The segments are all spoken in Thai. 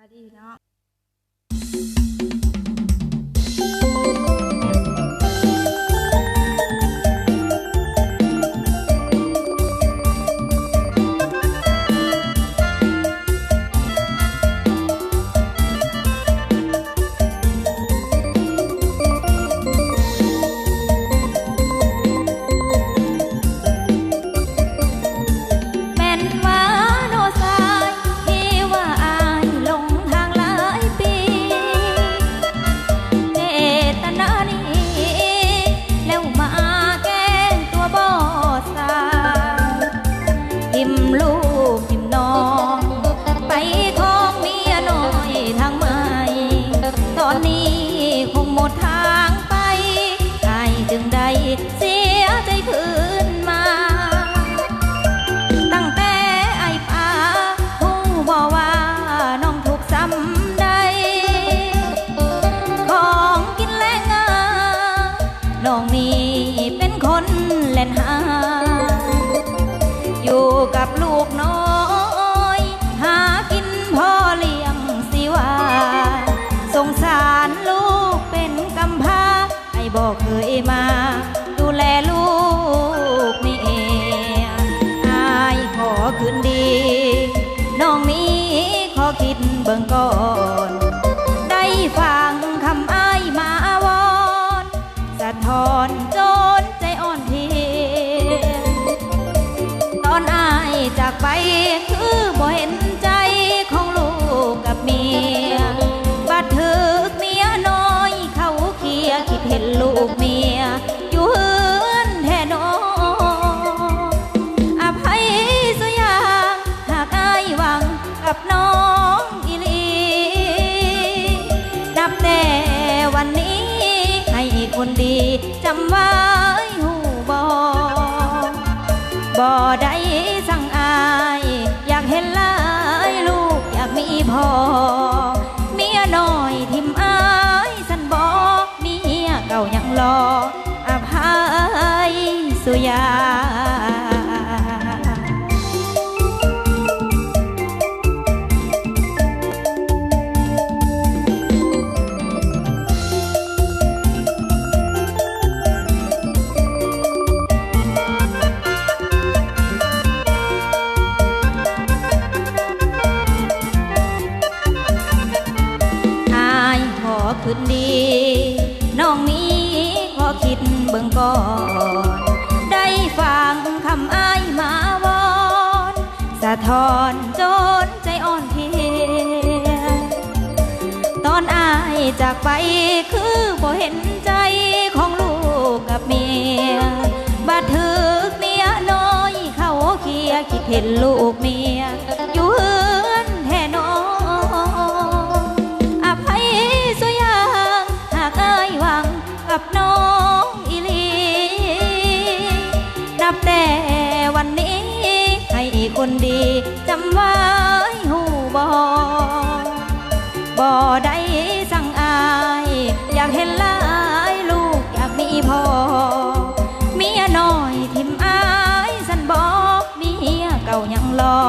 วัสดีเกับลูกน้อย หากินพ่อเลี้ยงสิว่าสงสารลูกเป็นกำพร้าไอ้บอกเคยมา ดูแลลูกนี่เองอายขอคืนดี น้องนี้ขอคิดเบิ่งก่อน น้องอีลีนับแต่วันนี้ ให้คนดีจำไว้หูบอบ่ได้ ขอคืนดี น้องนี้ขอคิดเบิ่งก่อน ได้ฟังคำอ้ายมาวอนสะท้อนจนใจอ่อนเพลียตอนอ้ายจากไปคือบ่เห็นใจของลูกกับเมียบาดถึกเมียน้อยเขาเคียคิดเห็นลูกเมียอยู่ กับน้องอีลี นับแต่วันนี้ ให้คนดีจำไว้หูบอบ่ได้สั่งอาย อยากเห็นลายลูกอยากมีพ่อเมียน้อยทิมอาย สันบอกเมียเก่ายังรอ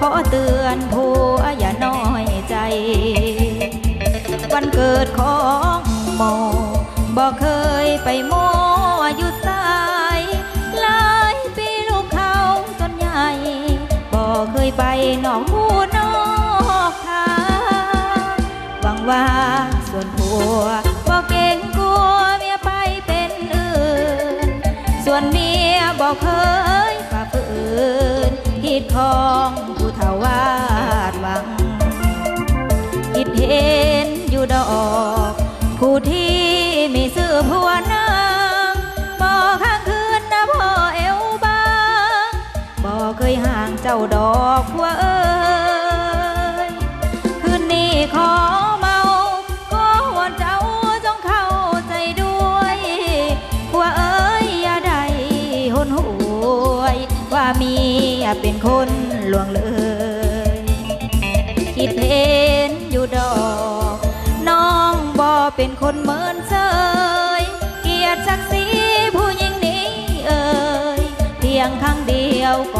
ขอเตือนผัวอย่าน้อยใจ วันเกิดของโมบอกเคยไปโมอยู่สายหลายปีลูกเขาจนใหญ่บอกเคยไปหนองหูนอกทางหวังว่าส่วนผัวบอกเก่งกลัวเมียไปเป็นอื่น ส่วนเมียบอกเคยฝ่าฝืนคิดของ อยู่ดอกคู่ที่มีซื้อผัวนางบอกข้างคืนนะพ่อเอวบางบอกเคยห่างเจ้าดอกผัวเอ เป็นคนเหมือนเฉยเกียรติศักดิ์ศรีผู้หญิงนี้เอ่ยเพียงครั้งเดียวก็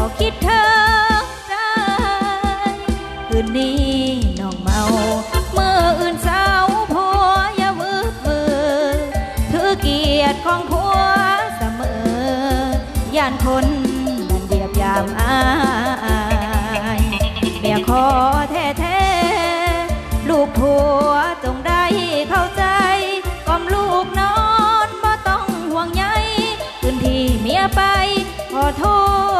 ไปขอโทษ